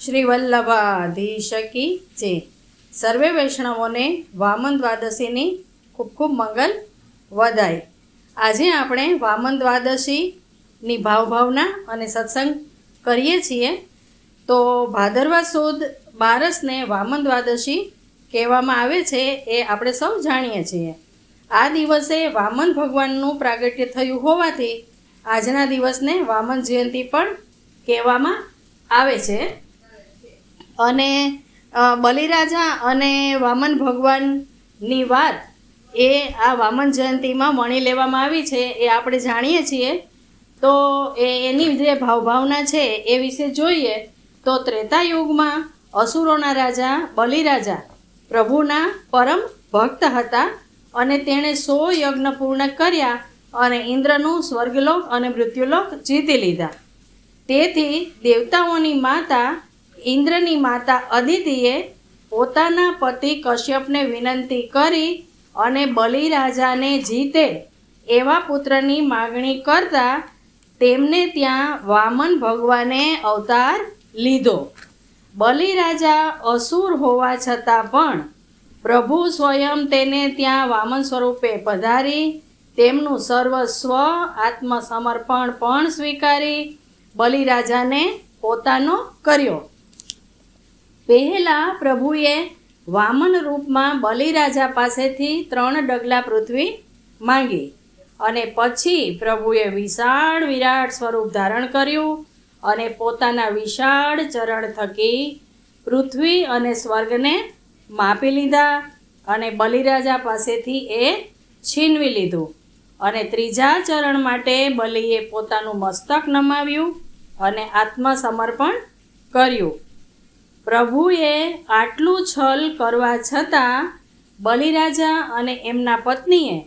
શ્રી વલ્લભાધીશકી જે સર્વે વૈષ્ણવોને વામન દ્વાદશીની ખૂબ ખૂબ મંગલ વધાય આજે આપણે વામન દ્વાદશીની ભાવભાવના અને સત્સંગ કરીએ છીએ. તો ભાદરવા સુદ બારસને વામન દ્વાદશી કહેવામાં આવે છે એ આપણે સૌ જાણીએ છીએ. આ દિવસે વામન ભગવાનનું પ્રાગટ્ય થયું હોવાથી આજના દિવસને વામન જયંતી પણ કહેવામાં આવે છે. અને બલિરાજા અને વામન ભગવાનની વાત એ આ વામન જયંતીમાં વણી લેવામાં આવી છે એ આપણે જાણીએ છીએ. તો એ એની જે ભાવભાવના છે એ વિશે જોઈએ તો ત્રેતા યુગમાં અસુરોના રાજા, બલિરાજા પ્રભુના પરમ ભક્ત હતા અને તેણે સો યજ્ઞ પૂર્ણ કર્યા અને ઇન્દ્રનું સ્વર્ગલોક અને મૃત્યુલોક જીતી લીધા. તેથી દેવતાઓની માતા ઇન્દ્રની માતા અદિતિએ પોતાના પતિ કશ્યપને વિનંતી કરી અને બલિરાજાને જીતે એવા પુત્રની માગણી કરતા તેમને ત્યાં વામન ભગવાને અવતાર લીધો. બલિરાજા અસુર હોવા છતાં પણ પ્રભુ સ્વયં તેને ત્યાં વામન સ્વરૂપે પધારી, તેમનું સર્વસ્વ આત્મસમર્પણ પણ સ્વીકારી બલિરાજાને પોતાનો કર્યો. પહેલા પ્રભુએ વામન રૂપમાં બલિરાજા પાસેથી ત્રણ ડગલા પૃથ્વી માંગી અને પછી પ્રભુએ વિશાળ વિરાટ સ્વરૂપ ધારણ કર્યું અને પોતાના વિશાળ ચરણ થકી પૃથ્વી અને સ્વર્ગને માપી લીધા અને બલિરાજા પાસેથી એ છીનવી લીધું. અને ત્રીજા ચરણ માટે બલિએ પોતાનું મસ્તક નમાવ્યું અને આત્મસમર્પણ કર્યું. પ્રભુએ આટલું છલ કરવા છતાં બલિરાજા અને એમના પત્નીએ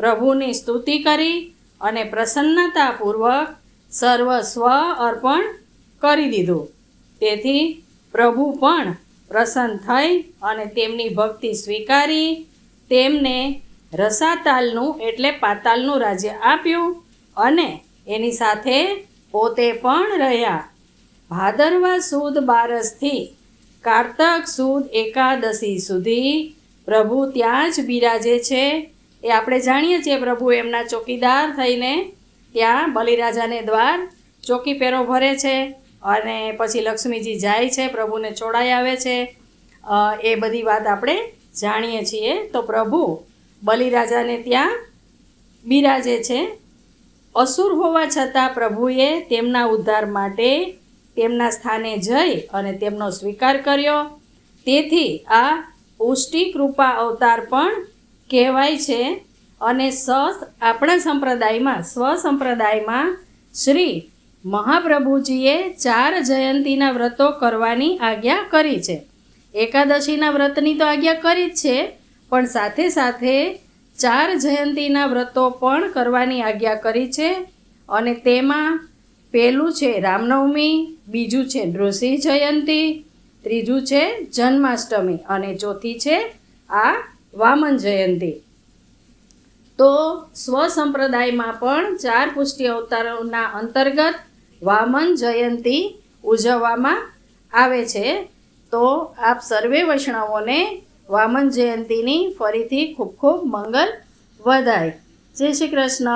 પ્રભુની સ્તુતિ કરી અને પ્રસન્નતાપૂર્વક સર્વસ્વ અર્પણ કરી દીધું. તેથી પ્રભુ પણ પ્રસન્ન થઈ અને તેમની ભક્તિ સ્વીકારી, તેમને રસાતાલનું એટલે પાતાલનું રાજ્ય આપ્યું અને એની સાથે પોતે પણ રહ્યા. ભાદરવા સુદ બારસથી કારતક સુદ એકાદશી સુધી પ્રભુ ત્યાં જ બિરાજે છે. એ આપણે જાણીએ છીએ પ્રભુ એમના ચોકીદાર થઈને ત્યાં બલિરાજાને દ્વાર ચોકી પેરો ભરે છે અને પછી લક્ષ્મીજી જાય છે, પ્રભુને છોડાઈ આવે છે. એ બધી વાત આપણે જાણીએ છીએ. તો પ્રભુ બલિરાજાને ત્યાં બિરાજે છે. અસુર હોવા છતાં પ્રભુએ તેમના ઉદ્ધાર માટે તેમના સ્થાને જઈ અને તેમનો સ્વીકાર કર્યો. તેથી આ ઉષ્ટિ કૃપા અવતાર પણ કહેવાય છે અને સ આપણા સંપ્રદાયમાં સ્વ સંપ્રદાયમાં શ્રી મહાપ્રભુજીએ ચાર જયંતીના વ્રતો કરવાની આજ્ઞા કરી છે. એકાદશીના વ્રતની તો આજ્ઞા કરી જ છે, પણ સાથે સાથે ચાર જયંતીના વ્રતો પણ કરવાની આજ્ઞા કરી છે અને તેમાં પહેલું છે રામનવમી, બીજું છે નૃસિંહ જયંતી, ત્રીજું છે જન્માષ્ટમી અને ચોથી છે આ વામન જયંતી. તો સ્વસંપ્રદાયમાં પણ ચાર પુષ્ટિ અવતારોના અંતર્ગત વામન જયંતી ઉજવવામાં આવે છે. તો આપ સર્વે વૈષ્ણવોને વામન જયંતીની ફરીથી ખૂબ ખૂબ મંગલ વધાય. જય શ્રી કૃષ્ણ.